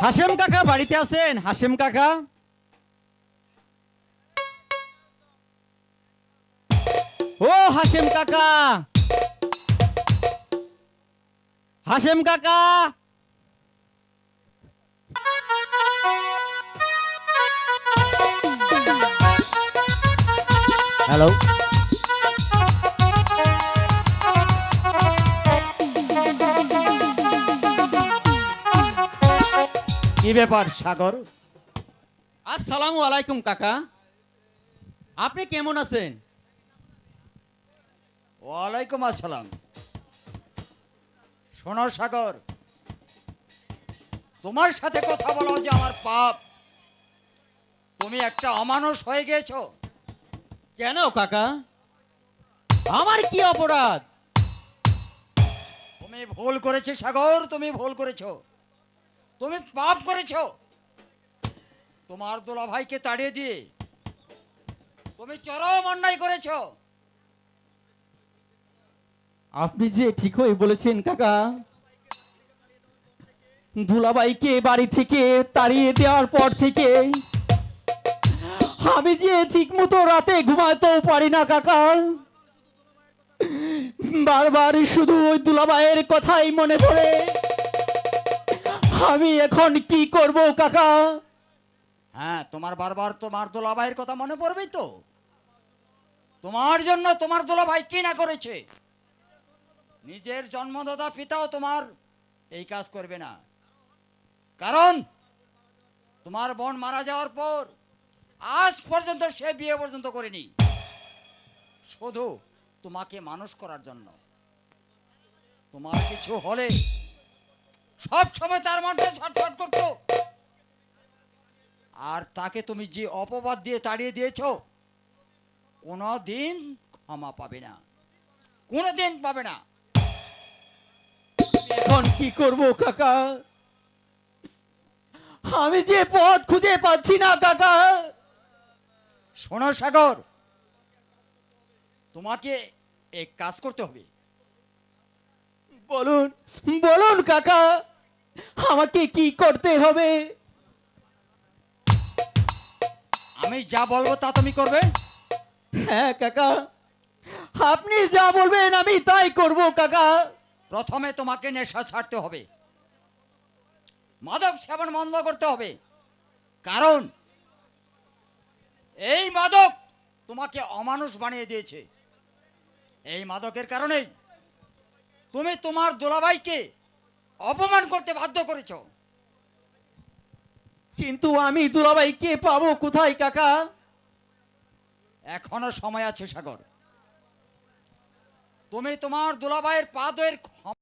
হাসেম কাকা বাড়িতে আছেন? হাসেম কাকা? ও হাসেম কাকা! হাসেম কাকা! হ্যালো কি ব্যাপার সাগর? আসসালামু আলাইকুম কাকা। আপনি কেমন আছেন? ওয়ালাইকুম আসসালাম। শোনো সাগর। তোমার সাথে কথা বলা যে আমার পাপ। তুমি একটা অমানুষ হয়ে গেছো কেন কাকা? আমার কি অপরাধ? তুমি ভুল করেছ সাগর তুমি ভুল করেছ। তুমি পাপ করেছ। তোমার দোলা ভাইকে তাড়িয়ে দিয়ে তুমি চরম অন্যায় করেছ। আপনি যে ঠিকই বলেছেন, কাকা দুলাবাইকে বাড়ি থেকে তাড়িয়ে দেওয়ার পর থেকে আমি যে ঠিক মতো রাতে ঘুমাতেও পারি না, কাকা, বারবার শুধু ওই দুলাবাইয়ের কথাই মনে পড়ে। আমি এখন কি করব, কাকা? হ্যাঁ তোমার বারবার তোমার দোলা ভাইয়ের কথা মনে পড়বেই তো। তোমার জন্য তোমার দোলা ভাই কি না করেছে? নিজের জন্মদাতা পিতাও তোমার এই কাজ করবে না। কারণ, তোমার বোন মারা যাওয়ার পর আজ পর্যন্ত সে বিয়ে পর্যন্ত করেনি। শুধু তোমাকে মানুষ করার জন্য। তোমার কিছু হলে সব সময় তার মনটা ছটফট করতো আর তাকে তুমি যে অপবাদ দিয়ে তাড়িয়ে দিয়েছ কোনো দিন ক্ষমা পাবে না। কোনো দিন পাবে না। এখন কি করব কাকা? আমি যে পথ খুঁজে পাচ্ছি না কাকা। শোনো সাগর তোমাকে এক কাজ করতে হবে। বলুন বলুন কাকা আমাকে কি করতে হবে? আমি যা বলব তা তুমি করবে? হ্যাঁ কাকা আপনি যা বলবেন আমি তাই করব কাকা। প্রথমে তোমাকে নেশা ছাড়তে হবে। মাদক সেবন বন্ধ করতে হবে। কারণ এই মাদক তোমাকে অমানুষ বানিয়ে দিয়েছে। এই মাদকের কারণেই তুমি তোমার দোলাভাইকে অপমান করতে বাধ্য করেছ। কিন্তু আমি দুলাভাইকে পাবো কোথায় কাকা? এখনও সময় আছে সাগর। তুমি তোমার দোলাভাইয়ের পা দয়ের ক্ষমা